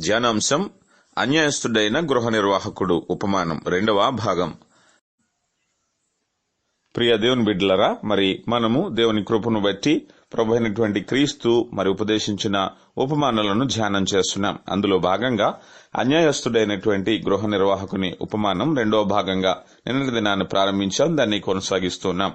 ధ్యానాంశం అన్యాయస్తుడైన గృహ నిర్వాహకుడు ఉపమానం రెండవ భాగం. ప్రియ దేవుని బిడ్డలరా మరి మనము దేవుని కృపను బట్టి ప్రభు అయినటువంటి క్రీస్తు మరి ఉపదేశించిన ఉపమానాలను ధ్యానం చేస్తున్నాం. అందులో భాగంగా అన్యాయస్తుడైనటువంటి గృహ నిర్వాహకుని ఉపమానం రెండవ భాగంగా నిన్నటి దినాన్ని ప్రారంభించాం దాన్ని కొనసాగిస్తున్నాం.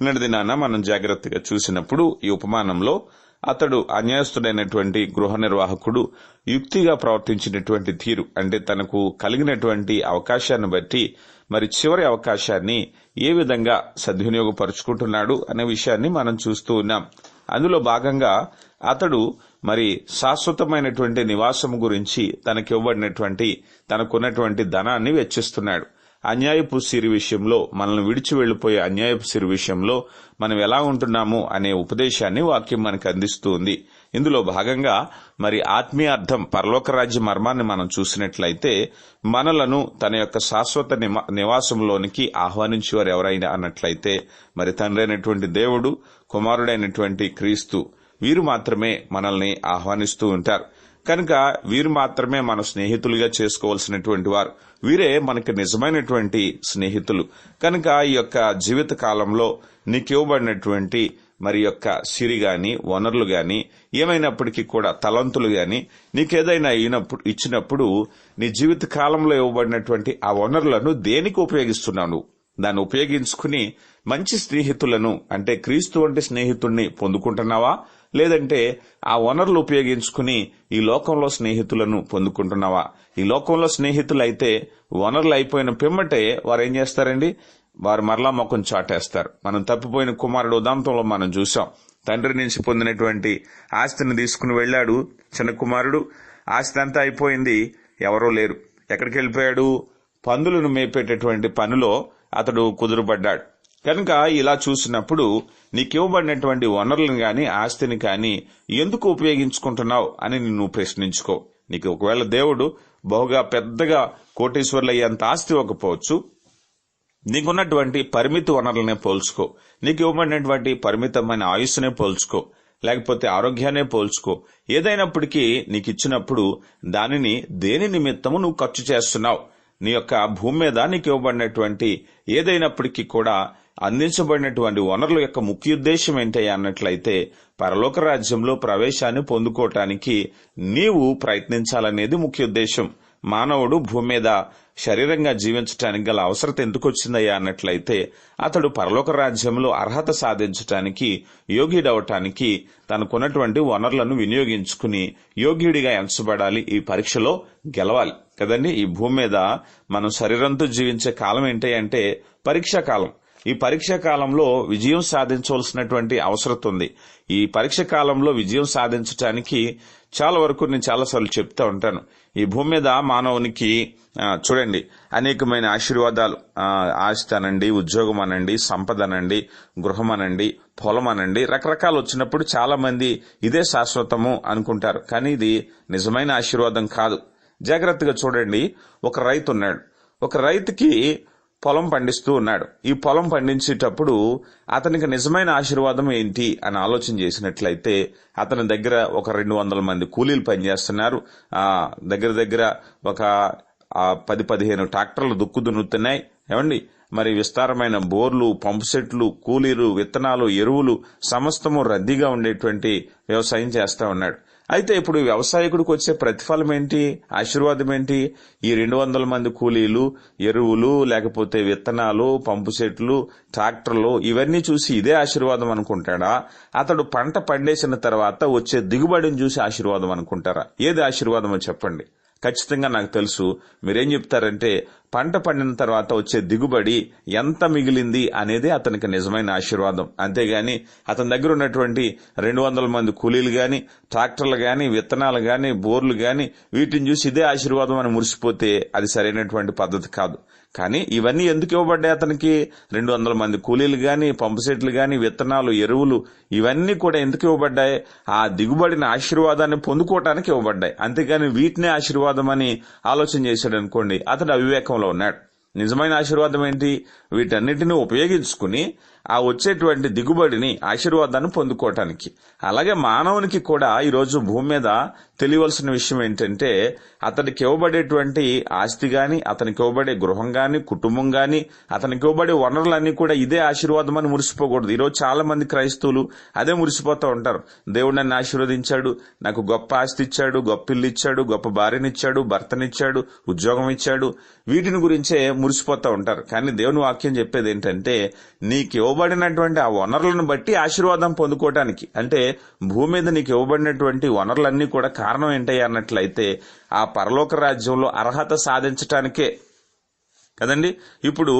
నిన్నటి దినాన మనం జాగ్రత్తగా చూసినప్పుడు ఈ ఉపమానంలో అతడు అన్యాయస్తుడైనటువంటి గృహ నిర్వాహకుడు యుక్తిగా ప్రవర్తించినటువంటి తీరు అంటే తనకు కలిగినటువంటి అవకాశాన్ని బట్టి మరి చివరి అవకాశాన్ని ఏ విధంగా సద్వినియోగపరుచుకుంటున్నాడు అనే విషయాన్ని మనం చూస్తూ ఉన్నాం. అందులో భాగంగా అతడు మరి శాశ్వతమైనటువంటి నివాసం గురించి తనకి ఇవ్వబడినటువంటి తనకున్నటువంటి ధనాన్ని వెచ్చిస్తున్నాడు. అన్యాయపు సిరి విషయంలో మనల్ని విడిచి వెళ్ళిపోయే అన్యాయపు సిరి విషయంలో మనం ఎలా ఉంటున్నాము అనే ఉపదేశాన్ని వాక్యం మనకు అందిస్తూ ఉంది ఇందులో భాగంగా మరి ఆత్మీయార్థం పరలోక రాజ్య మర్మాన్ని మనం చూసినట్లయితే మనలను తన యొక్క శాశ్వత నివాసంలోనికి ఆహ్వానించేవారు ఎవరైనా అన్నట్లయితే మరి తండ్రి అయినటువంటి దేవుడు కుమారుడైనటువంటి క్రీస్తు వీరు మాత్రమే మనల్ని ఆహ్వానిస్తూ ఉంటారు. కనుక వీరు మాత్రమే మన స్నేహితులుగా చేసుకోవాల్సినటువంటి వారు. వీరే మనకి నిజమైనటువంటి స్నేహితులు. కనుక ఈ యొక్క జీవిత కాలంలో నీకు ఇవ్వబడినటువంటి మరి యొక్క సిరి గాని వనరులు గాని ఏమైనప్పటికీ కూడా తలంతులు గాని నీకేదైనా అయినప్పుడు ఇచ్చినప్పుడు నీ జీవిత కాలంలో ఇవ్వబడినటువంటి ఆ వనరులను దేనికి ఉపయోగిస్తున్నాను దాన్ని ఉపయోగించుకుని మంచి స్నేహితులను అంటే క్రీస్తు వంటి స్నేహితుడిని పొందుకుంటున్నావా? లేదంటే ఆ వనరులు ఉపయోగించుకుని ఈ లోకంలో స్నేహితులను పొందుకుంటున్నావా? ఈ లోకంలో స్నేహితులు అయితే వనరులు అయిపోయిన పిమ్మటే వారు ఏం చేస్తారండి? వారు మరలా ముఖం చాటేస్తారు. మనం తప్పిపోయిన కుమారుడు ఉదాంతంలో మనం చూసాం తండ్రి నుంచి పొందినటువంటి ఆస్తిని తీసుకుని వెళ్ళాడు చిన్న కుమారుడు. ఆస్తి అంతా అయిపోయింది. ఎవరో లేరు. ఎక్కడికి వెళ్ళిపోయాడు? పందులను మేపేటటువంటి పనిలో అతడు కుదురుపడ్డాడు. కనుక ఇలా చూసినప్పుడు నీకివ్వబడినటువంటి వనరులను గాని ఆస్తిని కానీ ఎందుకు ఉపయోగించుకుంటున్నావు అని నువ్వు ప్రశ్నించుకో. నీకు ఒకవేళ దేవుడు బహుగా పెద్దగా కోటేశ్వర్లయ్యేంత ఆస్తి ఇవ్వకపోవచ్చు. నీకున్నటువంటి పరిమిత వనరులనే పోల్చుకో. నీకు ఇవ్వబడినటువంటి పరిమితమైన ఆయుస్సునే పోల్చుకో. లేకపోతే ఆరోగ్యాన్నే పోల్చుకో. ఏదైనప్పటికీ నీకు ఇచ్చినప్పుడు దానిని దేని నిమిత్తము నువ్వు ఖర్చు చేస్తున్నావు? నీ యొక్క భూమి మీద నీకు ఇవ్వబడినటువంటి ఏదైనప్పటికీ కూడా అందించబడినటువంటి వనరుల యొక్క ముఖ్య ఉద్దేశం ఏంటయ్యా అన్నట్లయితే పరలోక రాజ్యంలో ప్రవేశాన్ని పొందుకోవటానికి నీవు ప్రయత్నించాలనేది ముఖ్య ఉద్దేశం మానవుడు భూమి మీద శరీరంగా జీవించటానికి గల అవసరత ఎందుకు వచ్చిందయ్యా అన్నట్లయితే అతడు పరలోక రాజ్యంలో అర్హత సాధించటానికి యోగ్యుడవటానికి తనకున్నటువంటి వనరులను వినియోగించుకుని యోగ్యుడిగా ఎంచబడాలి. ఈ పరీక్షలో గెలవాలి కదండి. ఈ భూమి మీద మనం శరీరంతో జీవించే కాలం ఏంటి అంటే పరీక్షా కాలం. ఈ పరీక్ష కాలంలో విజయం సాధించవలసినటువంటి అవసరం ఉంది ఈ పరీక్ష కాలంలో విజయం సాధించడానికి చాలా వరకు నేను చాలాసార్లు చెప్తా ఉంటాను. ఈ భూమి మీద మానవునికి చూడండి అనేకమైన ఆశీర్వాదాలు. ఆస్తి ఉద్యోగం అనండి సంపద అనండి గృహం అనండి పొలం అనండి రకరకాలు వచ్చినప్పుడు చాలా మంది ఇదే శాశ్వతము అనుకుంటారు. కానీ ఇది నిజమైన ఆశీర్వాదం కాదు. జాగ్రత్తగా చూడండి ఒక రైతు ఉన్నాడు. ఒక రైతుకి పొలం పండిస్తూ ఉన్నాడు. ఈ పొలం పండించేటప్పుడు అతనికి నిజమైన ఆశీర్వాదం ఏంటి అని ఆలోచన చేసినట్లయితే అతని దగ్గర ఒక రెండు వందల మంది కూలీలు పనిచేస్తున్నారు. ఆ దగ్గర దగ్గర ఒక పది పదిహేను ట్రాక్టర్లు దుక్కు దున్నుతున్నాయి. ఏమండి? మరి విస్తారమైన బోర్లు పంపు సెట్లు కూలీలు విత్తనాలు ఎరువులు సమస్తము రద్దీగా ఉండేటువంటి వ్యవసాయం చేస్తా ఉన్నాడు. అయితే ఇప్పుడు వ్యవసాయకుడికి వచ్చే ప్రతిఫలం ఏంటి? ఆశీర్వాదం ఏంటి? ఈ రెండు వందల మంది కూలీలు ఎరువులు లేకపోతే విత్తనాలు పంపు సెట్లు ట్రాక్టర్లు ఇవన్నీ చూసి ఇదే ఆశీర్వాదం అనుకుంటాడా? అతడు పంట పండేసిన తర్వాత వచ్చే దిగుబడిని చూసి ఆశీర్వాదం అనుకుంటారా? ఏది ఆశీర్వాదమో చెప్పండి. ఖచ్చితంగా నాకు తెలుసు. మీరేం చెప్తారంటే పంట పండిన తర్వాత వచ్చే దిగుబడి ఎంత మిగిలింది అనేది అతనికి నిజమైన ఆశీర్వాదం. అంతేగాని అతని దగ్గర ఉన్నటువంటి రెండు వందల మంది కూలీలు గాని ట్రాక్టర్లు గాని విత్తనాలు గాని బోర్లు గాని వీటిని చూసి ఇదే ఆశీర్వాదం అని మురిసిపోతే అది సరైనటువంటి పద్ధతి కాదు. కానీ ఇవన్నీ ఎందుకు ఇవ్వబడ్డాయి అతనికి? రెండు వందల మంది కూలీలు కానీ పంపు సెట్లు విత్తనాలు ఎరువులు ఇవన్నీ కూడా ఎందుకు ఇవ్వబడ్డాయి? ఆ దిగుబడిన ఆశీర్వాదాన్ని పొందుకోవటానికి ఇవ్వబడ్డాయి. అంతేగాని వీటినే ఆశీర్వాదం అని ఆలోచన చేశాడు అనుకోండి అతడు అవివేకంలో ఉన్నాడు. నిజమైన ఆశీర్వాదం ఏంటి? వీటన్నిటిని ఉపయోగించుకుని ఆ వచ్చేటువంటి దిగుబడిని ఆశీర్వాదాన్ని పొందుకోవటానికి. అలాగే మానవునికి కూడా ఈరోజు భూమి మీద తెలియవలసిన విషయం ఏంటంటే అతనికి ఇవ్వబడేటువంటి ఆస్తి గాని అతనికి ఇవ్వబడే గృహం గాని కుటుంబం గాని అతనికి ఇవ్వబడే వనరులన్నీ కూడా ఇదే ఆశీర్వాదం అని మురిసిపోకూడదు. ఈరోజు చాలా మంది క్రైస్తవులు అదే మురిసిపోతూ ఉంటారు. దేవుడు నన్ను ఆశీర్వదించాడు నాకు గొప్ప ఆస్తి ఇచ్చాడు గొప్ప ఇల్లు ఇచ్చాడు గొప్ప భార్యనిచ్చాడు భర్తనిచ్చాడు ఉద్యోగం ఇచ్చాడు. వీటిని గురించే మురిసిపోతూ ఉంటారు. కానీ దేవుని వాక్యం చెప్పేది ఏంటంటే నీకు ఇవ్వబడినటువంటి ఆ వనరులను బట్టి ఆశీర్వాదం పొందుకోవటానికి. అంటే భూమి మీద నీకు ఇవ్వబడినటువంటి వనరులన్నీ కూడా కారణం ఏంటయ్యా అన్నట్లయితే ఆ పరలోక రాజ్యంలో అర్హత సాధించటానికే కదండి? ఇప్పుడు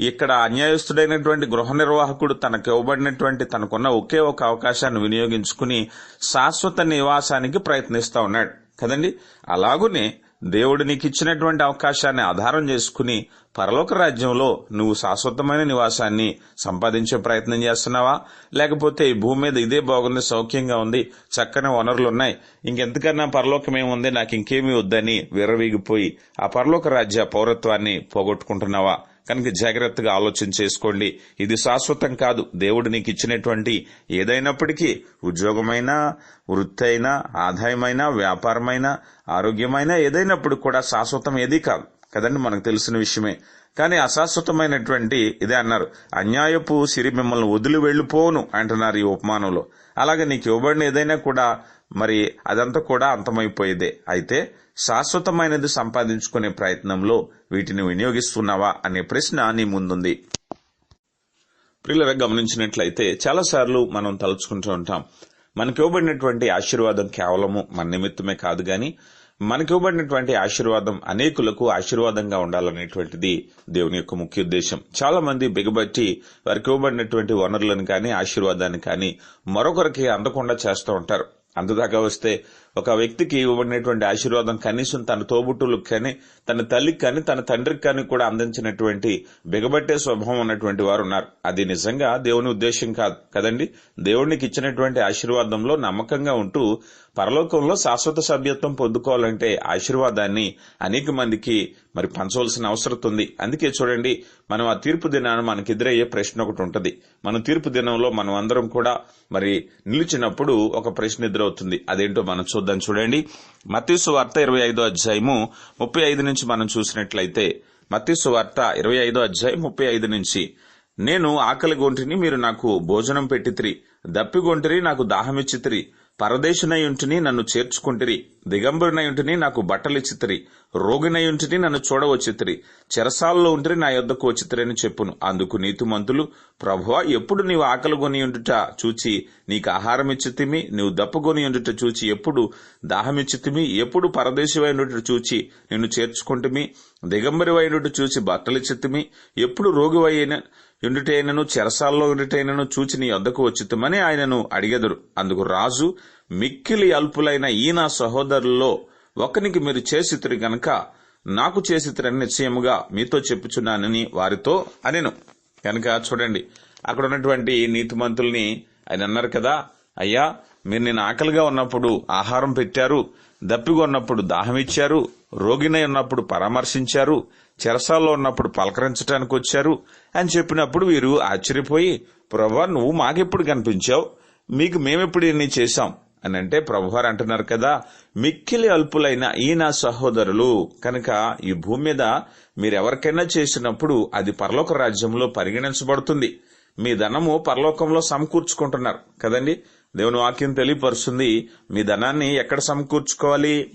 ఇక్కడ అన్యాయస్తుడైనటువంటి గృహ నిర్వాహకుడు తనకు ఇవ్వబడినటువంటి తనకున్న ఒకే ఒక అవకాశాన్ని వినియోగించుకుని శాశ్వత నివాసానికి ప్రయత్నిస్తూ ఉన్నాడు. కదండి? అలాగునే దేవుడు నీకు ఇచ్చినటువంటి అవకాశాన్ని ఆధారం చేసుకుని పరలోక రాజ్యంలో నువ్వు శాశ్వతమైన నివాసాన్ని సంపాదించే ప్రయత్నం చేస్తున్నావా? లేకపోతే ఈ భూమి మీద ఇదే బాగుంది సౌఖ్యంగా ఉంది చక్కని వనరులు ఉన్నాయి ఇంకెంతకన్నా పరలోకం ఏముంది నాకు ఇంకేమీ వద్దని విర్రవీగిపోయి ఆ పరలోక రాజ్య పౌరత్వాన్ని పోగొట్టుకుంటున్నావా? కనుక జాగ్రత్తగా ఆలోచన చేసుకోండి. ఇది శాశ్వతం కాదు. దేవుడు నీకు ఇచ్చినటువంటి ఏదైనప్పటికీ ఉద్యోగమైనా వృత్తి అయినా ఆదాయమైనా వ్యాపారమైనా ఆరోగ్యమైనా ఏదైనప్పుడు కూడా శాశ్వతం ఏదీ కాదు. కదండి? మనకు తెలిసిన విషయమే. కానీ అశాశ్వతమైనటువంటి ఇదే అన్నారు. అన్యాయపు సిరి మిమ్మల్ని వదిలి వెళ్ళిపోను అంటున్నారు ఈ ఉపమానంలో. అలాగే నీకు ఇవ్వబడిన ఏదైనా కూడా మరి అదంతా కూడా అంతమైపోయేదే. అయితే శాశ్వతమైనది సంపాదించుకునే ప్రయత్నంలో వీటిని వినియోగిస్తున్నావా అనే ప్రశ్న నీ ముందుంది. ప్రియులరా గమనించినట్లయితే చాలాసార్లు మనం తలుచుకుంటూ ఉంటాం. మనకి ఇవ్వబడినటువంటి ఆశీర్వాదం కేవలము మన నిమిత్తమే కాదు కానీ మనకి ఇవ్వబడినటువంటి ఆశీర్వాదం అనేకులకు ఆశీర్వాదంగా ఉండాలనేటువంటిది దేవుని యొక్క ముఖ్య ఉద్దేశం. చాలా మంది బిగబట్టి వారికి ఇవ్వబడినటువంటి వనరులను కానీ ఆశీర్వాదాన్ని కానీ మరొకరికి అందకుండా చేస్తూ ఉంటారు. అందుదాకా వస్తే ఒక వ్యక్తికి ఇవ్వబడినటువంటి ఆశీర్వాదం కనీసం తన తోబుట్టులకు కానీ తన తల్లికి కానీ తన తండ్రికి కానీ కూడా అందించినటువంటి బిగబట్టే స్వభావం ఉన్నటువంటి వారు ఉన్నారు. అది నిజంగా దేవుని ఉద్దేశం కాదు కదండి? దేవునికి ఇచ్చినటువంటి ఆశీర్వాదంలో నమ్మకంగా ఉంటూ పరలోకంలో శాశ్వత సభ్యత్వం పొందుకోవాలంటే ఆశీర్వాదాన్ని అనేక మందికి మరి పంచవలసిన అవసరం ఉంది. అందుకే చూడండి మనం ఆ తీర్పు దినాన్ని మనకి ఎదురయ్యే ప్రశ్న ఒకటి ఉంటుంది. మన తీర్పు దినంలో మనం అందరం కూడా మరి నిలిచినప్పుడు ఒక ప్రశ్న ఎదురవుతుంది. అదేంటో మనం చూద్దాం చూడండి. మతీసు వార్త ఇరవై ఐదో అధ్యాయము ముప్పై ఐదు నుంచి మనం చూసినట్లయితే మతీసు వార్త ఇరవై ఐదో అధ్యాయం ముప్పై ఐదు నుంచి నేను ఆకలి గొంటిని మీరు నాకు భోజనం పెట్టితిరి దప్పిగొంటిరి నాకు దాహమిచ్చితిరి పరదేశునై ఉంటుని నన్ను చేర్చుకుంటిరి. దిగంబరునై ఉంటిని నాకు బట్టలిచ్చితిరి రోగినై ఉంటిని నన్ను చూడవచ్చితిరి చెరసాల్లో ఉంటిరి నా యొద్దకు వచ్చితిరని చెప్పును. అందుకు నీతిమంతులు ప్రభువా ఎప్పుడు నీవు ఆకలి కొని ఉండుట చూచి నీకు ఆహారం ఇచ్చితిమి నీవు దప్పుకొని ఉండుట చూచి ఎప్పుడు దాహమిచ్చితిమి ఎప్పుడు పరదేశివై చూచి నిన్ను చేర్చుకుంటుమి దిగంబరి వైండుట చూచి బట్టలిచ్చితిమి ఎప్పుడు రోగివైన ఎండుటైనను చెరసాల్లో ఉండుటైనను చూచి నీ వద్దకు వచ్చితమని ఆయనను అడిగెదరు. అందుకు రాజు మిక్కిలి అల్పులైన ఈ నా సహోదరుల్లో ఒకనికి మీరు చేసితురు గనక నాకు చేసితురని నిశ్చయముగా మీతో చెప్పుచున్నానని వారితో అనెను. కనుక చూడండి అక్కడ ఉన్నటువంటి నీతిమంతుల్ని ఆయన అన్నారు కదా అయ్యా మీరు నేను ఆకలిగా ఉన్నప్పుడు ఆహారం పెట్టారు దప్పిగా ఉన్నప్పుడు దాహం ఇచ్చారు రోగినై ఉన్నప్పుడు పరామర్శించారు చెరసాల్లో ఉన్నప్పుడు పలకరించడానికి వచ్చారు అని చెప్పినప్పుడు వీరు ఆశ్చర్యపోయి ప్రభా నువ్వు మాకెప్పుడు కనిపించావు? మీకు మేమెప్పుడు ఇన్ని చేశాం? అని అంటే ప్రభువారు అంటున్నారు కదా మిక్కిలి అల్పులైన ఈయన సహోదరులు కనుక ఈ భూమి మీద మీరెవరికైనా చేసినప్పుడు అది పరలోక రాజ్యంలో పరిగణించబడుతుంది. మీ ధనము పరలోకంలో సమకూర్చుకుంటున్నారు. కదండి? దేవుని వాక్యం తెలియపరుస్తుంది మీ ధనాన్ని ఎక్కడ సమకూర్చుకోవాలి?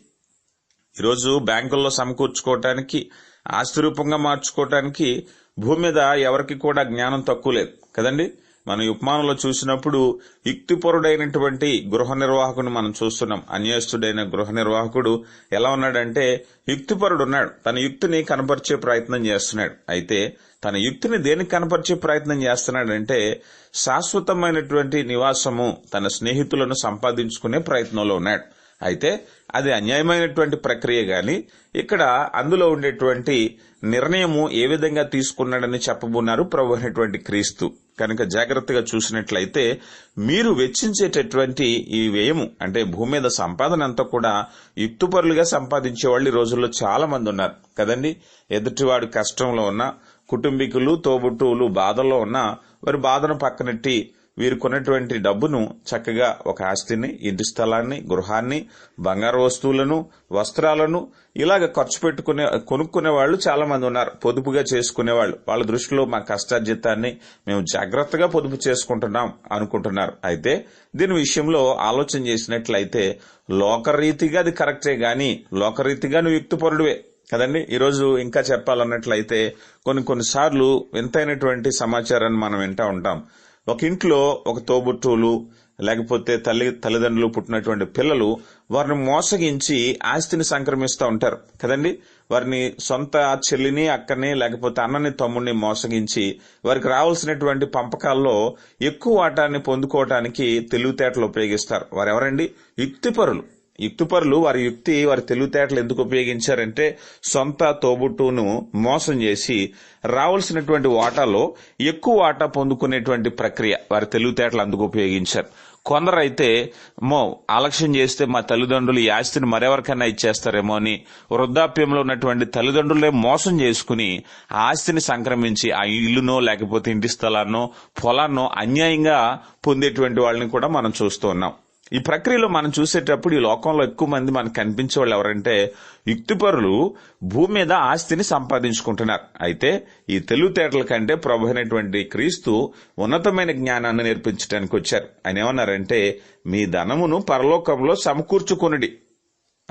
ఈరోజు బ్యాంకుల్లో సమకూర్చుకోవటానికి ఆస్తి రూపంగా మార్చుకోవటానికి భూమి మీద ఎవరికి కూడా జ్ఞానం తక్కువ లేదు. కదండి? మనం ఉపమానంలో చూసినప్పుడు యుక్తిపరుడైనటువంటి గృహ నిర్వాహకుని మనం చూస్తున్నాం. అన్యస్తుడైన గృహ నిర్వాహకుడు ఎలా ఉన్నాడంటే యుక్తిపరుడు ఉన్నాడు తన యుక్తిని కనపరిచే ప్రయత్నం చేస్తున్నాడు. అయితే తన యుక్తిని దేనికి కనపరిచే ప్రయత్నం చేస్తున్నాడంటే శాశ్వతమైనటువంటి నివాసము తన స్నేహితులను సంపాదించుకునే ప్రయత్నంలో ఉన్నాడు. అయితే అది అన్యాయమైనటువంటి ప్రక్రియ గాని ఇక్కడ అందులో ఉండేటువంటి నిర్ణయము ఏ విధంగా తీసుకున్నాడని చెప్పబోన్నారు ప్రభు అనేటువంటి క్రీస్తు. కనుక జాగ్రత్తగా చూసినట్లయితే మీరు వెచ్చించేటటువంటి ఈ వ్యయము అంటే భూమి మీద సంపాదన అంతా కూడా యుక్తుపరులుగా సంపాదించే వాళ్ళు ఈ రోజుల్లో చాలా మంది ఉన్నారు. కదండి? ఎదుటివాడు కష్టంలో ఉన్న కుటుంబీకులు తోబుట్టువులు బాధల్లో ఉన్న వారి బాధను పక్కనెట్టి వీరు కొన్నటువంటి డబ్బును చక్కగా ఒక ఆస్తిని ఇంటి స్థలాన్ని గృహాన్ని బంగారు వస్తువులను వస్త్రాలను ఇలాగ ఖర్చు పెట్టుకునే కొనుక్కునే వాళ్ళు చాలా మంది ఉన్నారు. పొదుపుగా చేసుకునే వాళ్ళు. వాళ్ళ దృష్టిలో మా కష్టార్జితాన్ని మేము జాగ్రత్తగా పొదుపు చేసుకుంటున్నాం అనుకుంటున్నారు. అయితే దీని విషయంలో ఆలోచన చేసినట్లయితే లోకరీతిగా అది కరెక్టే గాని లోకరీతిగా నువ్వు యుక్తిపరుడువే. కదండి? ఈరోజు ఇంకా చెప్పాలన్నట్లయితే కొన్ని కొన్నిసార్లు వింతైనటువంటి సమాచారాన్ని మనం వింటా ఉంటాం. ఒక ఇంట్లో ఒక తోబుట్టువులు లేకపోతే తల్లి తల్లిదండ్రులు పుట్టినటువంటి పిల్లలు వారిని మోసగించి ఆస్తిని సంక్రమిస్తూ ఉంటారు. కదండి? వారిని సొంత చెల్లిని అక్కని లేకపోతే అన్నని తమ్ముడిని మోసగించి వారికి రావాల్సినటువంటి పంపకాల్లో ఎక్కువ వాటాన్ని పొందుకోవటానికి తెలివితేటలు ఉపయోగిస్తారు. వారు ఎవరండి యుక్తిపరులు. యుక్తిపరులు వారి యుక్తి వారి తెలివితేటలు ఎందుకు ఉపయోగించారంటే సొంత తోబుట్టును మోసం చేసి రావాల్సినటువంటి వాటాలో ఎక్కువ వాటా పొందుకునేటువంటి ప్రక్రియ వారి తెలివితేటలు అందుకు ఉపయోగించారు. కొందరైతే మో ఆలక్ష్యం చేస్తే మా తల్లిదండ్రులు ఈ ఆస్తిని మరెవరికైనా ఇచ్చేస్తారేమో అని వృద్ధాప్యంలో ఉన్నటువంటి తల్లిదండ్రులే మోసం చేసుకుని ఆస్తిని సంక్రమించి ఆ ఇల్లునో లేకపోతే ఇంటి స్థలాన్నో పొలాన్నో అన్యాయంగా పొందేటువంటి వాళ్ళని కూడా మనం చూస్తూ ఉన్నాం. ఈ ప్రక్రియలో మనం చూసేటప్పుడు ఈ లోకంలో ఎక్కువ మంది మనకు కనిపించే వాళ్ళు ఎవరంటే యుక్తిపరులు భూమి మీద ఆస్తిని సంపాదించుకుంటున్నారు. అయితే ఈ తెలివితేటల కంటే ప్రభు అయినటువంటి క్రీస్తు ఉన్నతమైన జ్ఞానాన్ని నేర్పించడానికి వచ్చారు. ఆయన ఏమన్నారంటే మీ ధనమును పరలోకంలో సమకూర్చుకొనుడి.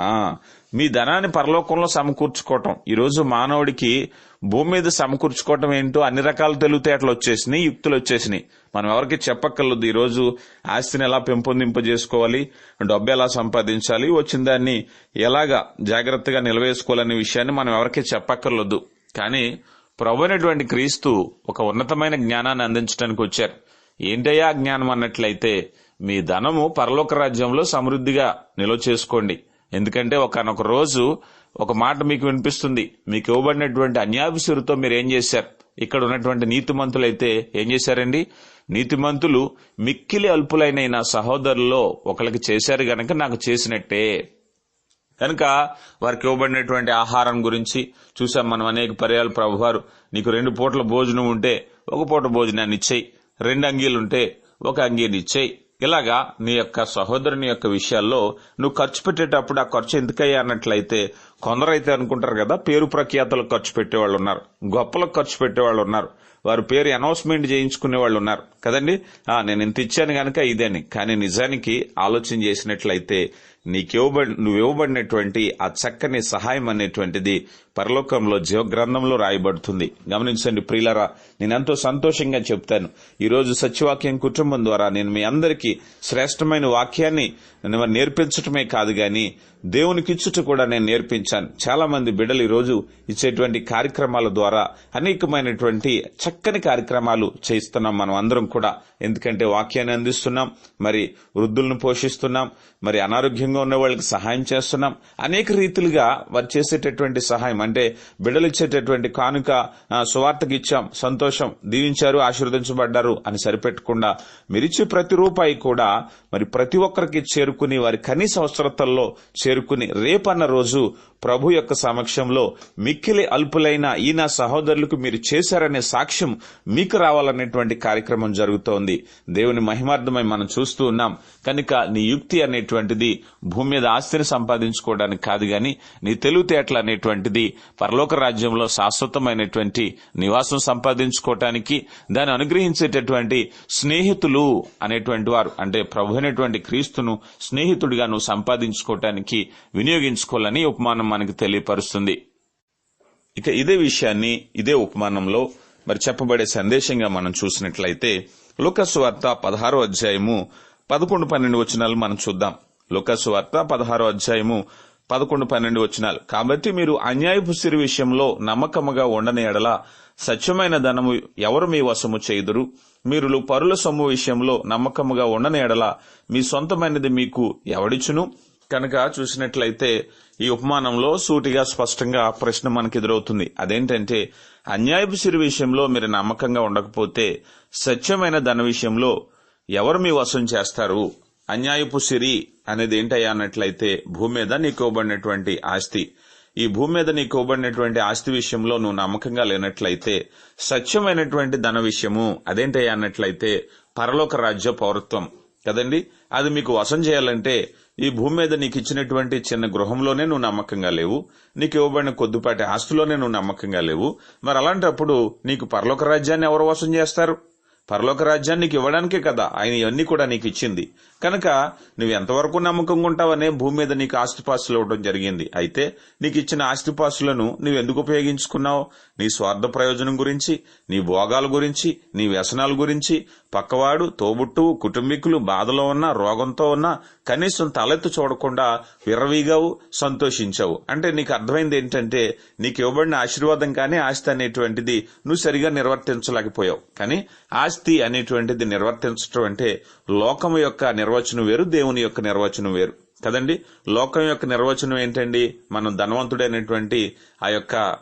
ఆ మీ ధనాన్ని పరలోకంలో సమకూర్చుకోవటం. ఈరోజు మానవుడికి భూమి మీద సమకూర్చుకోవటం ఏంటో అన్ని రకాల తెలివితేటలు వచ్చేసినాయి యుక్తులు వచ్చేసినాయి. మనం ఎవరికి చెప్పక్కర్లేదు ఈరోజు ఆస్తిని ఎలా పెంపొందింపజేసుకోవాలి డబ్బు ఎలా సంపాదించాలి వచ్చిన దాన్ని ఎలాగా జాగ్రత్తగా నిలవేసుకోవాలనే విషయాన్ని మనం ఎవరికి చెప్పక్కర్లేదు. కానీ ప్రభు అయినటువంటి క్రీస్తు ఒక ఉన్నతమైన జ్ఞానాన్ని అందించడానికి వచ్చారు. ఏంటయ్యా జ్ఞానం అన్నట్లయితే మీ ధనము పరలోక రాజ్యంలో సమృద్ధిగా నిల్వ చేసుకోండి. ఎందుకంటే ఒకనొక రోజు ఒక మాట మీకు వినిపిస్తుంది. మీకు ఇవ్వబడినటువంటి అన్యాభిసురుతో మీరు ఏం చేశారు? ఇక్కడ ఉన్నటువంటి నీతిమంతులైతే ఏం చేశారండి? నీతిమంతులు మిక్కిలి అల్పులైన నా సహోదరుల్లో ఒకరికి చేశారు గనక నాకు చేసినట్టే. కనుక వారికి ఇవ్వబడినటువంటి ఆహారం గురించి చూసాం మనం అనేక పర్యాలు ప్రభువారు. నీకు రెండు పూట్ల భోజనం ఉంటే ఒక పూట భోజనాన్ని ఇచ్చేయి. రెండు అంగీలుంటే ఒక అంగీని ఇచ్చేయి. ఇలాగా నీ యొక్క సహోదరుని యొక్క విషయాల్లో నువ్వు ఖర్చు పెట్టేటప్పుడు ఆ ఖర్చు ఎందుకయ్యా అన్నట్లయితే కొందరైతే అనుకుంటారు కదా పేరు ప్రఖ్యాతలకు ఖర్చు పెట్టేవాళ్ళు ఉన్నారు గొప్పలకు ఖర్చు పెట్టేవాళ్ళు ఉన్నారు వారి పేరు అనౌన్స్మెంట్ చేయించుకునే వాళ్ళు ఉన్నారు. కదండి? ఆ నేను ఇంత ఇచ్చాను గనక ఇదేని. కానీ నిజానికి ఆలోచన చేసినట్లయితే నీకివ్వబడి నువ్వు ఇవ్వబడినటువంటి ఆ చక్కని సహాయం అనేటువంటిది పరలోకంలో జీవగ్రంథంలో రాయబడుతుంది. గమనించండి ప్రియులరా నేను ఎంతో సంతోషంగా చెప్తాను. ఈరోజు సత్యవాక్యం కుటుంబం ద్వారా నేను మీ అందరికీ శ్రేష్టమైన వాక్యాన్ని నేర్పించటమే కాదు గాని దేవునికి ఇచ్చుట కూడా నేను నేర్పించాను. చాలా మంది బిడ్డలు ఈరోజు ఇచ్చేటువంటి కార్యక్రమాల ద్వారా అనేకమైనటువంటి చక్కని కార్యక్రమాలు చేయిస్తున్నాం మనం అందరం కూడా. ఎందుకంటే వాక్యాన్ని అందిస్తున్నాం మరి వృద్ధులను పోషిస్తున్నాం మరి అనారోగ్యంగా ఉన్న వాళ్ళకి సహాయం చేస్తున్నాం. అనేక రీతిలుగా వారు చేసేటటువంటి సహాయం అంటే విడలిచ్చేటటువంటి కానుక సువార్తకి ఇచ్చాం సంతోషం దీవించారు ఆశీర్వదించబడ్డారు అని సరిపెట్టకుండా మీరిచ్చే ప్రతి రూపాయి కూడా మరి ప్రతి ఒక్కరికి చేరుకుని వారి కనీస అవసరతల్లో చేరుకుని రేపన్న రోజు ప్రభు యొక్క సమక్షంలో మిక్కిలి అల్పులైన ఈయన సహోదరులకు మీరు చేశారనే సాక్ష్యం మీకు రావాలనేటువంటి కార్యక్రమం జరుగుతోంది. దేవుని మహిమార్థమై మనం చూస్తూ ఉన్నాం. కనుక నీ యుక్తి అనేటువంటిది భూమి మీద ఆస్తిని సంపాదించుకోవడానికి కాదు గాని నీ తెలివితేటలు అనేటువంటిది పరలోక రాజ్యంలో శాశ్వతమైనటువంటి నివాసం సంపాదించుకోవటానికి దాన్ని అనుగ్రహించేటటువంటి స్నేహితులు అనేటువంటి వారు అంటే ప్రభు అయినటువంటి క్రీస్తును స్నేహితుడిగా నువ్వు సంపాదించుకోవటానికి వినియోగించుకోవాలని ఉపమానం మనకి తెలియపరుస్తుంది. ఇక ఇదే విషయాన్ని ఇదే ఉపమానంలో మరి చెప్పబడే సందేశంగా మనం చూసినట్లయితే లుకసు వార్త పదహారో అధ్యాయము పదకొండు పన్నెండు వచనాలు మనం చూద్దాం. లుకసు వార్త పదహారో అధ్యాయము పదకొండు పన్నెండు వచ్చినాలు కాబట్టి మీరు అన్యాయపు సిరి విషయంలో నమ్మకముగా ఉండని ఎడల సత్యమైన ధనము ఎవరు మీ వశము చేయుదురు? మీరు పరుల సొమ్ము విషయంలో నమ్మకముగా ఉండని ఎడల మీ సొంతమైనది మీకు ఎవడిచును కనుక చూసినట్లయితే ఈ ఉపమానంలో సూటిగా స్పష్టంగా ప్రశ్న మనకు ఎదురవుతుంది అదేంటంటే అన్యాయపు సిరి విషయంలో మీరు నమ్మకంగా ఉండకపోతే సత్యమైన ధన విషయంలో ఎవరు మీ వశం చేస్తారు? అన్యాయపు సిరి అనేది ఏంటయ్యా అన్నట్లయితే భూమి మీద నీకు ఇవ్వబడినటువంటి ఆస్తి. ఈ భూమి మీద నీకు ఇవ్వబడినటువంటి ఆస్తి విషయంలో నువ్వు నమ్మకంగా లేనట్లయితే సత్యమైనటువంటి ధన విషయము అదేంటయ్యా అన్నట్లయితే పరలోక రాజ్య పౌరత్వం. కదండి? అది మీకు వశం చేయాలంటే ఈ భూమి మీద నీకు ఇచ్చినటువంటి చిన్న గృహంలోనే నువ్వు నమ్మకంగా లేవు. నీకు ఇవ్వబడిన కొద్దిపాటి ఆస్తిలోనే నువ్వు నమ్మకంగా లేవు. మరి అలాంటప్పుడు నీకు పరలోక రాజ్యాన్ని ఎవరు వశం చేస్తారు? పరలోక రాజ్యాన్ని నీకు ఇవ్వడానికే కదా. ఆయన ఇవన్నీ కూడా నీకు ఇచ్చింది కనుక నువ్వు ఎంతవరకు నమ్మకంగా ఉంటావనే భూమి మీద నీకు ఆస్తిపాస్తులు ఇవ్వడం జరిగింది. అయితే నీకు ఇచ్చిన ఆస్తిపాస్తులను నువ్వెందుకు ఉపయోగించుకున్నావు? నీ స్వార్థ ప్రయోజనం గురించి నీ భోగాల గురించి నీ వ్యసనాల గురించి పక్కవాడు తోబుట్టువు కుటుంబీకులు బాధలో ఉన్నా రోగంతో ఉన్నా కనీసం తలెత్తు చూడకుండా విర్రవీగావు సంతోషించావు. అంటే నీకు అర్థమైంది ఏంటంటే నీకు ఇవ్వబడిన ఆశీర్వాదం కానీ ఆస్తి అనేటువంటిది నువ్వు సరిగా నిర్వర్తించలేకపోయావు. కానీ ఆస్తి అనేటువంటిది నిర్వర్తించడం అంటే లోకం యొక్క నిర్వచనం వేరు దేవుని యొక్క నిర్వచనం వేరు. కదండి? లోకం యొక్క నిర్వచనం ఏంటండి? మనం ధనవంతుడైనటువంటి ఆ యొక్క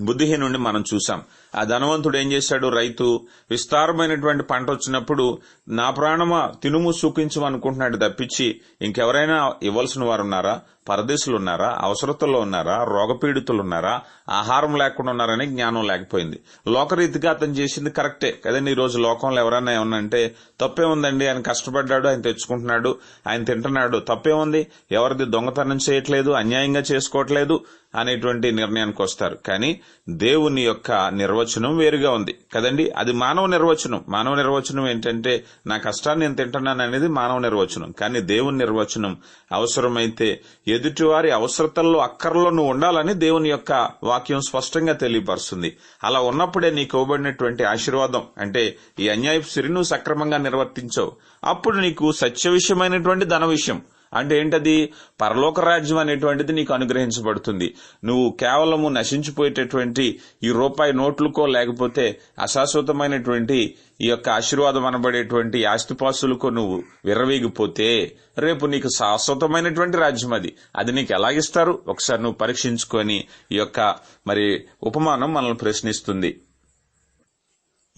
బుద్ధిహీనుడిని మనం చూసాం ఆ ధనవంతుడు ఏం చేశాడు? రైతు విస్తారమైనటువంటి పంట వచ్చినప్పుడు నా ప్రాణమా తినుము సుఖించు అనుకుంటున్నాడు తప్పించి ఇంకెవరైనా ఇవ్వాల్సిన వారు ఉన్నారా పరదేశులు ఉన్నారా అవసరతల్లో ఉన్నారా? రోగపీడితులు ఉన్నారా ఆహారం లేకుండా ఉన్నారని జ్ఞానం లేకపోయింది. లోకరీతిగా అతను చేసింది కరెక్టే. కదండి ఈ రోజు లోకంలో ఎవరైనా ఏమన్నా అంటే తప్పే ఉందండి ఆయన కష్టపడ్డాడు ఆయన తెచ్చుకుంటున్నాడు ఆయన తింటున్నాడు. తప్పే ఉంది ఎవరిది దొంగతనం చేయట్లేదు అన్యాయంగా చేసుకోవట్లేదు? అనేటువంటి నిర్ణయానికి వస్తారు. కానీ దేవుని యొక్క నిర్వచనం వేరుగా ఉంది. కదండి అది మానవ నిర్వచనం. మానవ నిర్వచనం ఏంటంటే నా కష్టాన్ని నేను తింటున్నాను అనేది మానవ నిర్వచనం. కానీ దేవుని నిర్వచనం అవసరమైతే ఎదుటివారి అవసరతల్లో అక్కర్లో నువ్వు ఉండాలని దేవుని యొక్క వాక్యం స్పష్టంగా తెలియపరుస్తుంది. అలా ఉన్నప్పుడే నీకు ఇవ్వబడినటువంటి ఆశీర్వాదం అంటే ఈ అన్యాయపు సిరి నువ్వు సక్రమంగా నిర్వర్తించవు. అప్పుడు నీకు సత్య విషయమైనటువంటి ధన విషయం అంటే ఏంటది? పరలోక రాజ్యం అనేటువంటిది నీకు అనుగ్రహించబడుతుంది. నువ్వు కేవలము నశించిపోయేటటువంటి ఈ రూపాయి నోట్లకో లేకపోతే అశాశ్వతమైనటువంటి ఈ యొక్క ఆశీర్వాదం అనబడేటువంటి ఆస్తిపాస్తులకో నువ్వు విర్రవీగిపోతే రేపు నీకు శాశ్వతమైనటువంటి రాజ్యం అది. అది నీకు ఎలాగిస్తారు? ఒకసారి నువ్వు పరీక్షించుకొని ఈ యొక్క మరి ఉపమానం మనల్ని ప్రశ్నిస్తుంది.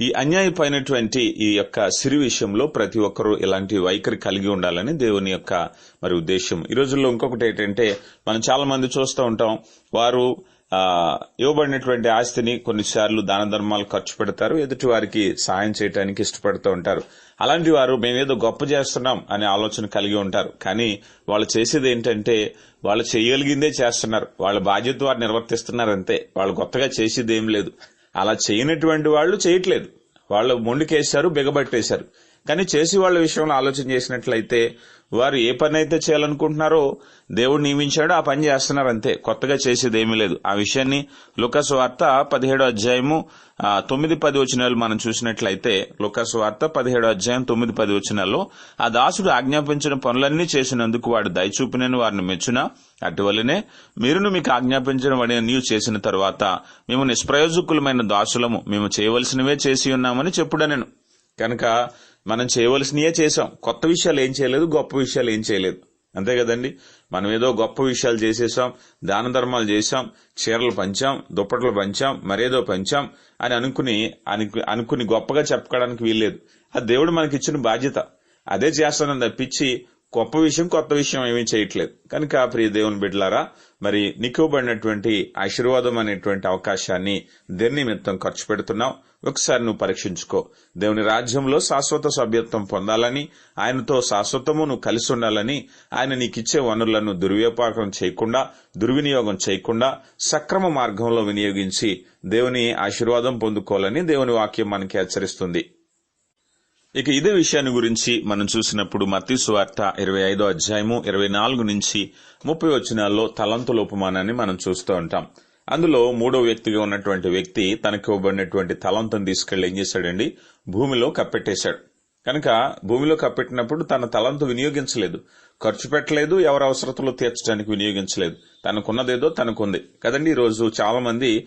ఈ అన్యాయపైనటువంటి ఈ యొక్క సిరి విషయంలో ప్రతి ఒక్కరూ ఇలాంటి వైఖరి కలిగి ఉండాలని దేవుని యొక్క మరి ఉద్దేశం ఈ రోజుల్లో ఇంకొకటి ఏంటంటే మనం చాలా మంది చూస్తూ ఉంటాం వారు ఆ ఇవ్వబడినటువంటి ఆస్తిని కొన్నిసార్లు దాన ధర్మాలు ఖర్చు పెడతారు ఎదుటి వారికి సాయం చేయడానికి ఇష్టపడుతూ ఉంటారు. అలాంటి వారు మేమేదో గొప్ప చేస్తున్నాం అనే ఆలోచన కలిగి ఉంటారు. కానీ వాళ్ళు చేసేది ఏంటంటే వాళ్ళు చేయగలిగిందే చేస్తున్నారు. వాళ్ళ బాధ్యత వారు నిర్వర్తిస్తున్నారు అంతే. వాళ్ళు కొత్తగా చేసేది ఏం లేదు. అలా చేయనటువంటి వాళ్ళు చేయట్లేదు. వాళ్ళు మొండికేశారు బిగబట్టేశారు. కానీ చేసి వాళ్ళ విషయంలో ఆలోచన చేసినట్లయితే వారు ఏ పని అయితే చేయాలనుకుంటున్నారో దేవుడు నియమించాడు ఆ పని చేస్తున్నారు అంతే. కొత్తగా చేసేది ఏమీ లేదు. ఆ విషయాన్ని లుకస్ వార్త పదిహేడో అధ్యాయము తొమ్మిది పది వచనాలు మనం చూసినట్లయితే లుకస్ వార్త పదిహేడో అధ్యాయం తొమ్మిది పది వచనాల్లో ఆ దాసుడు ఆజ్ఞాపించిన పనులన్నీ చేసినందుకు వాడు దయచూపినని వారిని మెచ్చున అటువలనే మీరును మీకు ఆజ్ఞాపించిన వాడిని నీవు చేసిన తర్వాత మేము నిష్ప్రయోజకులమైన దాసులము. మేము చేయవలసినవే చేసి ఉన్నామని చెప్పుడనెను. కనుక మనం చేయవలసినయే చేసాం కొత్త విషయాలు ఏం చేయలేదు గొప్ప విషయాలు ఏం చేయలేదు. అంతే కదండి? మనం ఏదో గొప్ప విషయాలు చేసేసాం దాన ధర్మాలు చేసాం చీరలు పంచాం దుప్పట్లు పంచాం మరేదో పంచాం అని అనుకుని అనుకుని గొప్పగా చెప్పుకోవడానికి వీల్లేదు. ఆ దేవుడు మనకిచ్చిన బాధ్యత. అదే చేస్తానని తప్పించి గొప్ప విషయం కొత్త విషయం ఏమీ చేయట్లేదు. కనుక ప్రియ దేవుని బిడ్డలారా మరి నికోబడినటువంటి ఆశీర్వాదం అనేటువంటి అవకాశాన్ని దేని నిమిత్తం ఖర్చు పెడుతున్నావు? ఒకసారి నువ్వు పరీక్షించుకో. దేవుని రాజ్యంలో శాశ్వత సభ్యత్వం పొందాలని ఆయనతో శాశ్వతము నువ్వు కలిసి ఉండాలని ఆయన నీకిచ్చే వనరులను దుర్వ్యాపారం చేయకుండా దుర్వినియోగం చేయకుండా సక్రమ మార్గంలో వినియోగించి దేవుని ఆశీర్వాదం పొందుకోవాలని దేవుని వాక్యం మనకి హెచ్చరిస్తుంది. ఇక ఇదే విషయాన్ని గురించి మనం చూసినప్పుడు మత్తి వార్త ఇరవై ఐదో అధ్యాయము ఇరవై నాలుగు నుంచి ముప్పై వచనాల్లో తలంతుల ఉపమానాన్ని మనం చూస్తూ ఉంటాం. అందులో మూడో వ్యక్తిగా ఉన్నటువంటి వ్యక్తి తనకి ఇవ్వబడినటువంటి తలంతం తీసుకెళ్ళి ఏం చేశాడండి? భూమిలో కప్పెట్టేశాడు. కనుక భూమిలో కప్పెట్టినప్పుడు తన తలంతు వినియోగించలేదు. ఖర్చు పెట్టలేదు ఎవరి అవసరతలు తీర్చడానికి వినియోగించలేదు. తనకున్నదేదో తనకుంది. కదండి ఈ రోజు చాలా మంది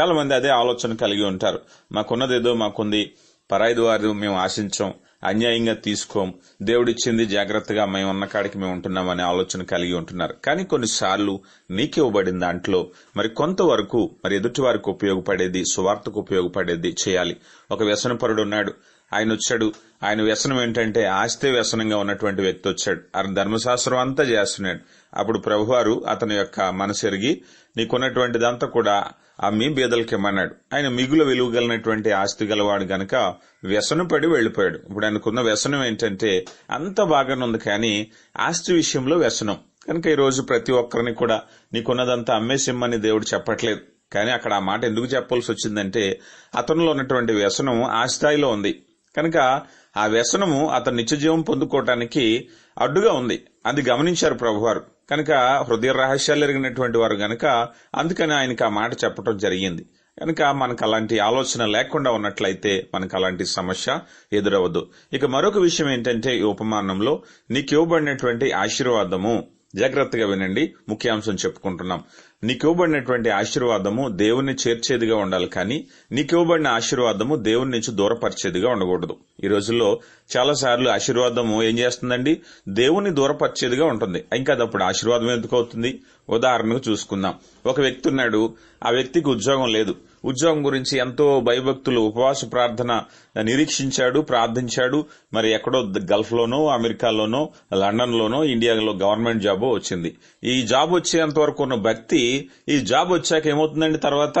చాలా మంది అదే ఆలోచన కలిగి ఉంటారు. మాకున్నదేదో మాకుంది పరాయిద్వారి మేము ఆశించాం అన్యాయంగా తీసుకోం. దేవుడిచ్చింది జాగ్రత్తగా మేము ఉన్న కాడికి మేము ఉంటున్నామనే ఆలోచన కలిగి ఉంటున్నారు. కానీ కొన్నిసార్లు నీకు ఇవ్వబడిన దాంట్లో మరి కొంతవరకు మరి ఎదుటి వారికి ఉపయోగపడేది సువార్తకు ఉపయోగపడేది చేయాలి. ఒక వ్యసనపరుడు ఉన్నాడు. ఆయన వచ్చాడు. ఆయన వ్యసనం ఏంటంటే ఆస్తే వ్యసనంగా ఉన్నటువంటి వ్యక్తి వచ్చాడు. ఆయన ధర్మశాస్త్రం అంతా చేస్తున్నాడు. అప్పుడు ప్రభువారు అతని యొక్క మనసు ఎరిగి నీకున్నటువంటిదంతా కూడా అమ్మి బీదలకిమ్మన్నాడు ఆయన మిగులు వెలువగలనటువంటి ఆస్తి గలవాడు గనక వ్యసనం పడి వెళ్ళిపోయాడు ఇప్పుడు ఆయనకున్న వ్యసనం ఏంటంటే అంత బాగానే ఉంది కానీ ఆస్తి విషయంలో వ్యసనం. కనుక ఈరోజు ప్రతి ఒక్కరిని కూడా నీకున్నదంతా అమ్మేసిమ్మని దేవుడు చెప్పట్లేదు. కానీ అక్కడ ఆ మాట ఎందుకు చెప్పాల్సి వచ్చిందంటే అతనిలో ఉన్నటువంటి వ్యసనం ఆ స్థాయిలో ఉంది. కనుక ఆ వ్యసనము అతను నిత్యజీవం పొందుకోవటానికి అడ్డుగా ఉంది. అది గమనించారు ప్రభువారు. కనుక హృదయ రహస్యాలు ఎరిగినటువంటి వారు గనక అందుకని ఆయనకి ఆ మాట చెప్పడం జరిగింది. కనుక మనకు అలాంటి ఆలోచన లేకుండా ఉన్నట్లయితే మనకు అలాంటి సమస్య ఎదురవద్దు ఇక మరొక విషయం ఏంటంటే ఈ ఉపమానంలో నీకు ఇవ్వబడినటువంటి ఆశీర్వాదము. జాగ్రత్తగా వినండి. ముఖ్యాంశం చెప్పుకుంటున్నాం. నీకివ్వబడినటువంటి ఆశీర్వాదము దేవుణ్ణి చేర్చేదిగా ఉండాలి కానీ నీకివ్వబడిన ఆశీర్వాదము దేవుని నుంచి దూరపరిచేదిగా ఉండకూడదు. ఈ రోజుల్లో చాలా సార్లు ఆశీర్వాదము ఏం చేస్తుందండి? దేవుని దూరపరిచేదిగా ఉంటుంది. ఇంకా అది అప్పుడు ఆశీర్వాదం ఎందుకు అవుతుంది? ఉదాహరణకు చూసుకుందాం. ఒక వ్యక్తి ఉన్నాడు. ఆ వ్యక్తికి ఉద్యోగం లేదు. ఉద్యోగం గురించి ఎంతో భయభక్తులు ఉపవాస ప్రార్థన నిరీక్షించాడు ప్రార్థించాడు. మరి ఎక్కడో గల్ఫ్లోనో అమెరికాలోనో లండన్లోనో ఇండియాలో గవర్నమెంట్ జాబ్ వచ్చింది. ఈ జాబ్ వచ్చేంత వరకు ఉన్న భక్తి ఈ జాబ్ వచ్చాక ఏమవుతుందండి తర్వాత?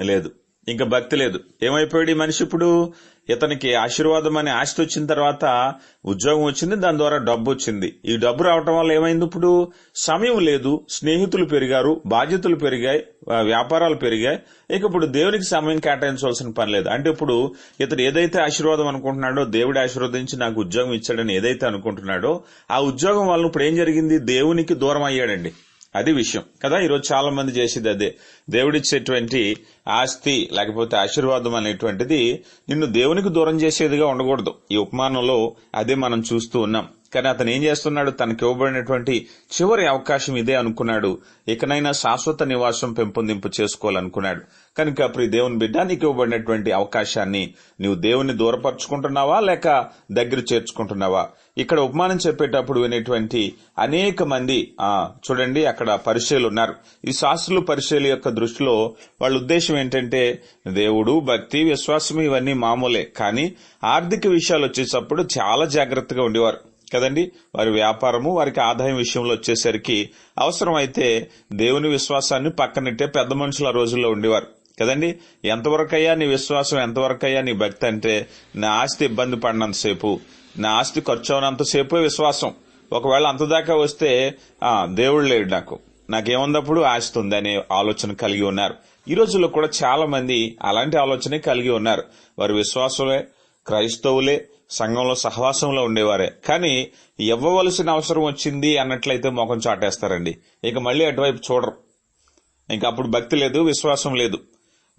లేదు. ఇంకా భక్తి లేదు. ఏమైపోయాడు ఈ మనిషి ఇప్పుడు? ఇతనికి ఆశీర్వాదం అనే ఆస్తి వచ్చిన తర్వాత ఉద్యోగం వచ్చింది దాని ద్వారా డబ్బు వచ్చింది. ఈ డబ్బు రావటం వల్ల ఏమైంది ఇప్పుడు? సమయం లేదు స్నేహితులు పెరిగారు బాధ్యతలు పెరిగాయి వ్యాపారాలు పెరిగాయి. ఇక ఇప్పుడు దేవునికి సమయం కేటాయించవలసిన పని లేదు. అంటే ఇప్పుడు ఇతడు ఏదైతే ఆశీర్వాదం అనుకుంటున్నాడో దేవుడు ఆశీర్వదించి నాకు ఉద్యోగం ఇచ్చాడని ఏదైతే అనుకుంటున్నాడో ఆ ఉద్యోగం వల్ల ఇప్పుడు ఏం జరిగింది? దేవునికి దూరం అయ్యాడండి. అది విషయం. కదా ఈరోజు చాలా మంది చేసేది అదే. దేవుడిచ్చేటువంటి ఆస్తి లేకపోతే ఆశీర్వాదం అనేటువంటిది నిన్ను దేవునికి దూరం చేసేదిగా ఉండకూడదు. ఈ ఉపమానంలో అదే మనం చూస్తూ ఉన్నాం. కానీ అతను ఏం చేస్తున్నాడు? తనకి ఇవ్వబడినటువంటి చివరి అవకాశం ఇదే అనుకున్నాడు. ఇకనైనా శాశ్వత నివాసం పెంపొందింపు చేసుకోవాలనుకున్నాడు. కనుక ప్రి దేవుని బిడ్డ నీకు ఇవ్వబడినటువంటి అవకాశాన్ని నీవు దేవుని దూరపరుచుకుంటున్నావా లేక దగ్గర చేర్చుకుంటున్నావా? ఇక్కడ ఉపమానం చెప్పేటప్పుడు వినేటువంటి అనేక మంది ఆ చూడండి అక్కడ పరిచయలు ఉన్నారు. ఈ శాస్త్రులు పరిచయల యొక్క దృష్టిలో వాళ్ళ ఉద్దేశం ఏంటంటే దేవుడు భక్తి విశ్వాసం ఇవన్నీ మామూలే. కానీ ఆర్థిక విషయాలు వచ్చేటప్పుడు చాలా జాగ్రత్తగా ఉండేవారు. కదండి? వారి వ్యాపారము వారికి ఆదాయం విషయంలో వచ్చేసరికి అవసరమైతే దేవుని విశ్వాసాన్ని పక్కనట్టే పెద్ద మనుషులు ఆ రోజుల్లో ఉండేవారు. కదండి? ఎంతవరకయ్యా నీ విశ్వాసం ఎంతవరకయ్యా నీ భక్తి అంటే నా ఆస్తి ఇబ్బంది పడినంతసేపు నా ఆస్తి ఖర్చు అవునంతసేపు విశ్వాసం. ఒకవేళ అంతదాకా వస్తే దేవుడు లేడు నాకు. నాకేముందప్పుడు ఆస్తి ఉంది అనే ఆలోచన కలిగి ఉన్నారు. ఈ రోజుల్లో కూడా చాలా మంది అలాంటి ఆలోచనే కలిగి ఉన్నారు. వారి విశ్వాసమే క్రైస్తవులే సంఘంలో సహవాసంలో ఉండేవారే. కానీ ఇవ్వవలసిన అవసరం వచ్చింది అన్నట్లయితే ముఖం చాటేస్తారండి. ఇక మళ్ళీ అటువైపు చూడరు. ఇంకా అప్పుడు భక్తి లేదు విశ్వాసం లేదు.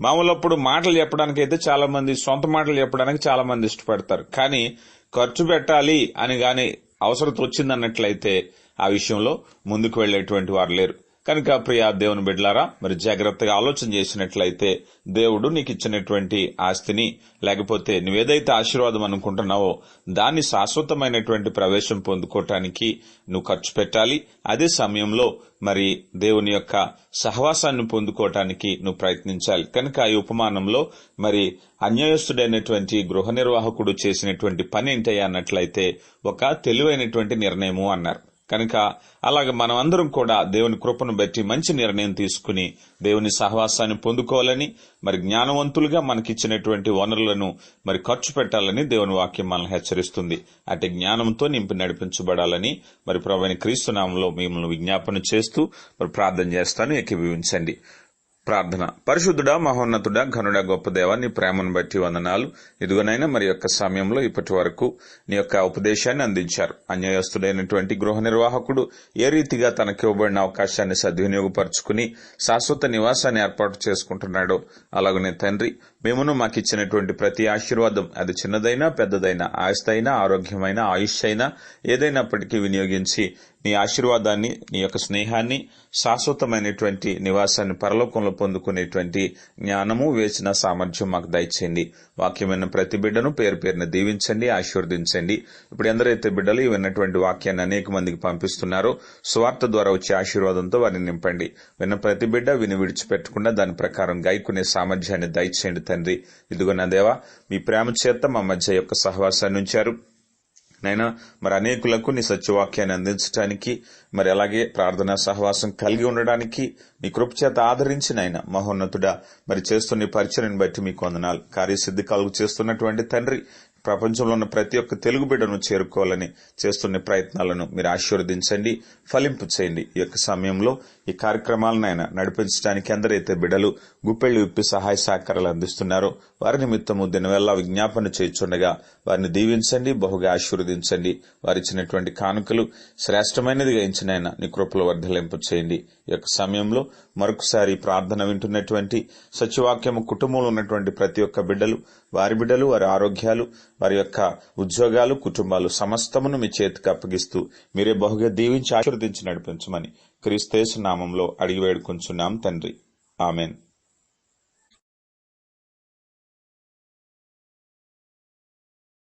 మామూలు అప్పుడు మాటలు చెప్పడానికి అయితే చాలా మంది సొంత మాటలు చెప్పడానికి చాలా మంది ఇష్టపడతారు. కానీ ఖర్చు పెట్టాలి అని గాని అవసరం వచ్చిందన్నట్లయితే ఆ విషయంలో ముందుకు వెళ్ళేటువంటి వారు లేరు. కనుక ప్రియా దేవుని బిడ్లారా మరి జాగ్రత్తగా ఆలోచన చేసినట్లయితే దేవుడు నీకు ఇచ్చినటువంటి ఆస్తిని లేకపోతే నువ్వేదైతే ఆశీర్వాదం అనుకుంటున్నావో దాన్ని శాశ్వతమైనటువంటి ప్రవేశం పొందుకోవటానికి నువ్వు ఖర్చు పెట్టాలి. అదే సమయంలో మరి దేవుని యొక్క సహవాసాన్ని పొందుకోవటానికి నువ్వు ప్రయత్నించాలి. కనుక ఈ ఉపమానంలో మరి అన్యాయస్తుడైనటువంటి గృహ నిర్వాహకుడు చేసినటువంటి పని ఏంటయ్యా అన్నట్లయితే ఒక తెలివైనటువంటి నిర్ణయము అన్నారు. కనుక అలాగే మనం అందరం కూడా దేవుని కృపను బట్టి మంచి నిర్ణయం తీసుకుని దేవుని సహవాసాన్ని పొందుకోవాలని మరి జ్ఞానవంతులుగా మనకిచ్చినటువంటి వనరులను మరి ఖర్చు పెట్టాలని దేవుని వాక్యం మనల్ని హెచ్చరిస్తుంది. అటు జ్ఞానంతో నింపి నడిపించబడాలని మరి ప్రభుని క్రీస్తునామంలో మిమ్మల్ని విజ్ఞాపన చేస్తూ మరి ప్రార్థన చేస్తాను. ఏకీభవించండి ప్రార్థన. పరిశుద్ధుడా మహోన్నతుడా ఘనుడ గొప్ప దేవ నీ ప్రేమను బట్టి వందనాలు. ఇదిగోనైనా మరి యొక్క సమయంలో ఇప్పటి వరకు నీ యొక్క ఉపదేశాన్ని అందించారు. అన్యాయస్తుడైనటువంటి గృహ నిర్వాహకుడు ఏ రీతిగా తనకి ఇవ్వబడిన అవకాశాన్ని సద్వినియోగపరుచుకుని శాశ్వత నివాసాన్ని ఏర్పాటు చేసుకుంటున్నాడో అలాగనే తండ్రి మేమును మాకు ఇచ్చినటువంటి ప్రతి ఆశీర్వాదం అది చిన్నదైనా పెద్దదైనా ఆస్తి అయినా ఆరోగ్యమైన ఆయుష్ అయినా ఏదైనప్పటికీ వినియోగించి నీ ఆశీర్వాదాన్ని నీ యొక్క స్నేహాన్ని శాశ్వతమైనటువంటి నివాసాన్ని పరలోకంలో పొందుకునేటువంటి జ్ఞానము వేసిన సామర్థ్యం మాకు దయచేయండి. వాక్యమైన ప్రతి బిడ్డను పేరు పేరున దీవించండి ఆశీర్వదించండి. ఇప్పుడు ఎందరైతే బిడ్డలు ఈ విన్నటువంటి వాక్యాన్ని అనేక మందికి పంపిస్తున్నారో స్వార్థ ద్వారా వచ్చే ఆశీర్వాదంతో వారిని నింపండి. విన్న ప్రతి బిడ్డ విని విడిచిపెట్టకుండా దాని ప్రకారం గాయకునే సామర్థ్యాన్ని దయచేయండి తండ్రి. ఇదిగో నా దేవా మీ ప్రేమ చేత మా మధ్య యొక్క సహవాసాన్ని ఉంచారు. నైనా మరి అనేకులకు నీ సత్యవాక్యాన్ని అందించడానికి మరి అలాగే ప్రార్థనా సహవాసం కలిగి ఉండడానికి నీ కృపచేత ఆదరించిన ఆదరించి మహోన్నతుడా మరి చేస్తున్న ఈ పరిచయని బట్టి మీకు వందనాలు. కార్యసిద్ధి కలుగు చేస్తున్నటువంటి తండ్రి ప్రపంచంలో ఉన్న ప్రతి ఒక్క తెలుగు బిడ్డను చేరుకోవాలని చేస్తున్న ప్రయత్నాలను మీరు ఆశీర్వదించండి ఫలింపు చేయండి ఈ యొక్క సమయంలో ఈ కార్యక్రమాలను ఆయన నడిపించడానికి ఎందరైతే బిడలు గుప్పెళ్ళు విప్పి సహాయ సహకారాలు అందిస్తున్నారో వారి నిమిత్తము దినవెల్లా విజ్ఞాపన చేయించుండగా వారిని దీవించండి బహుగా ఆశీర్వదించండి. వారిచ్చినటువంటి కానుకలు శ్రేష్టమైనదిగా ఇచ్చిన ఆయన నీ కృపలో వర్ధలింపు చేయండి. ఈ యొక్క సమయంలో మరొకసారి ప్రార్థన వింటున్నటువంటి సచివాక్యము కుటుంబంలో ఉన్నటువంటి ప్రతి ఒక్క బిడ్డలు వారి బిడ్డలు వారి ఆరోగ్యాలు వారి యొక్క ఉద్యోగాలు కుటుంబాలు సమస్తమును మీ చేతికి అప్పగిస్తూ మీరే బహుగా దీవించి ఆశీర్వదించి నడిపించమని క్రీస్తేసు నామంలో అడిగి వేడుకుంటున్నాం తండ్రి. ఆమెన్.